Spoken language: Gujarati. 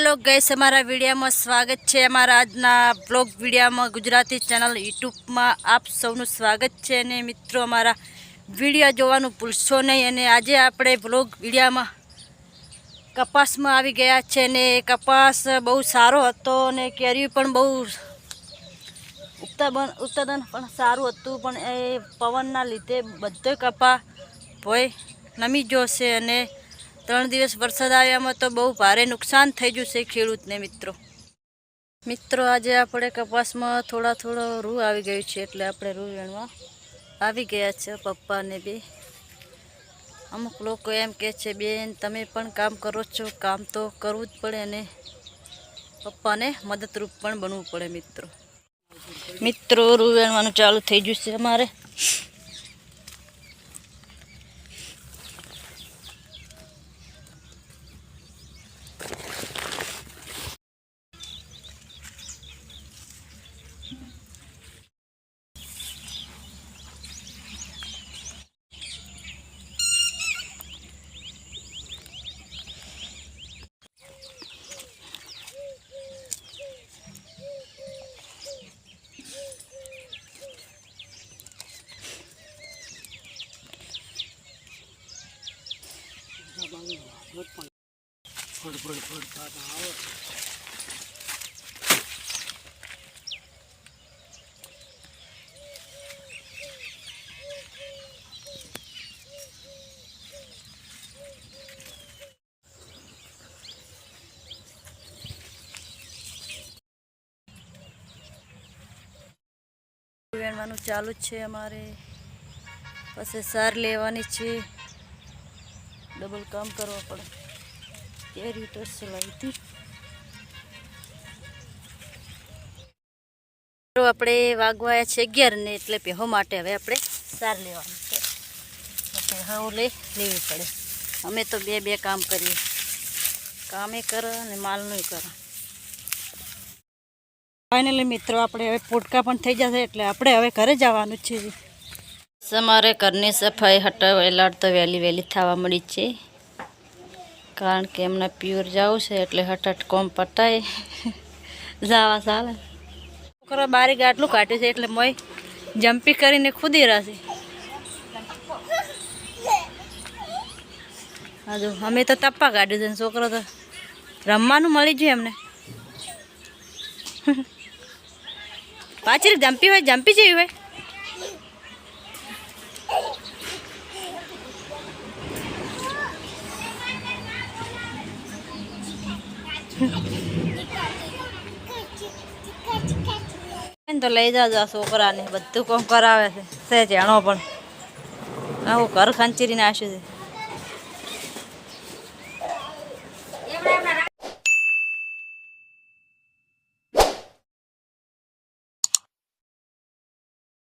હેલો ગઈસ અમારા વિડીયામાં સ્વાગત છે અમારા આજના બ્લોગ વિડીયામાં ગુજરાતી ચેનલ યુટ્યુબમાં આપ સૌનું સ્વાગત છે અને મિત્રો અમારા વિડીયા જોવાનું ભૂલશો નહીં અને આજે આપણે બ્લોગ વિડીયામાં કપાસમાં આવી ગયા છે અને કપાસ બહુ સારો હતો અને કેરી પણ બહુ ઉત્પાદન ઉત્પાદન પણ સારું હતું, પણ એ પવનના લીધે બધો કપા ભોય નમી છે અને ત્રણ દિવસ વરસાદ આવ્યામાં તો બહુ ભારે નુકસાન થઈ ગયું છે ખેડૂતને, મિત્રો. મિત્રો, આજે આપણે કપાસમાં થોડા થોડો રૂ આવી ગયું છે, એટલે આપણે રૂ વેણવા આવી ગયા છે, પપ્પાને બી. અમુક લોકો એમ કહે છે, બેન, તમે પણ કામ કરો છો, કામ તો કરવું જ પડે અને પપ્પાને મદદરૂપ પણ બનવું પડે, મિત્રો. મિત્રો, રૂ વેણવાનું ચાલુ થઈ ગયું છે અમારે. વેણવાનું ચાલુ જ છે અમારે પછી સાર લેવાની છે ડબલ કામ કરવા પડે. કેરી રીતે ચલાવી આપણે વાગવાયા છે અગિયાર ને એટલે પહેવો માટે હવે આપણે સાર લેવાનું છે. તો પહેવો લે લેવી પડે. અમે તો બે બે કામ કરીએ. કામે કરો અને માલનું કરો. ફાઇનલી મિત્રો, આપણે હવે પોટકા પણ થઈ જશે એટલે આપણે હવે ઘરે જવાનું છે. અમારે ઘરની સફાઈ હટાવેલા તો વહેલી વહેલી થવા મળી છે. કારણ કે એમને પ્યોર જવું છે એટલે હટાટ કોમ પટાય જવા ચાલે છોકરો બારી ગાટલું કાઢ્યું છે એટલે મોય જમ્પી કરીને ખુદી રહેશે હજુ, અમે તો તપ્પા કાઢ્યું છે છોકરો તો રમવાનું મળી ગયું એમને. પાછળ જમ્પી હોય જમ્પી જેવી હોય. તો લઈ જાજો આ છોકરાને. બધું કામ કરાવે છે. સે જાણો પણ. આવું ઘર ખંચીરીને આશ્યું છે.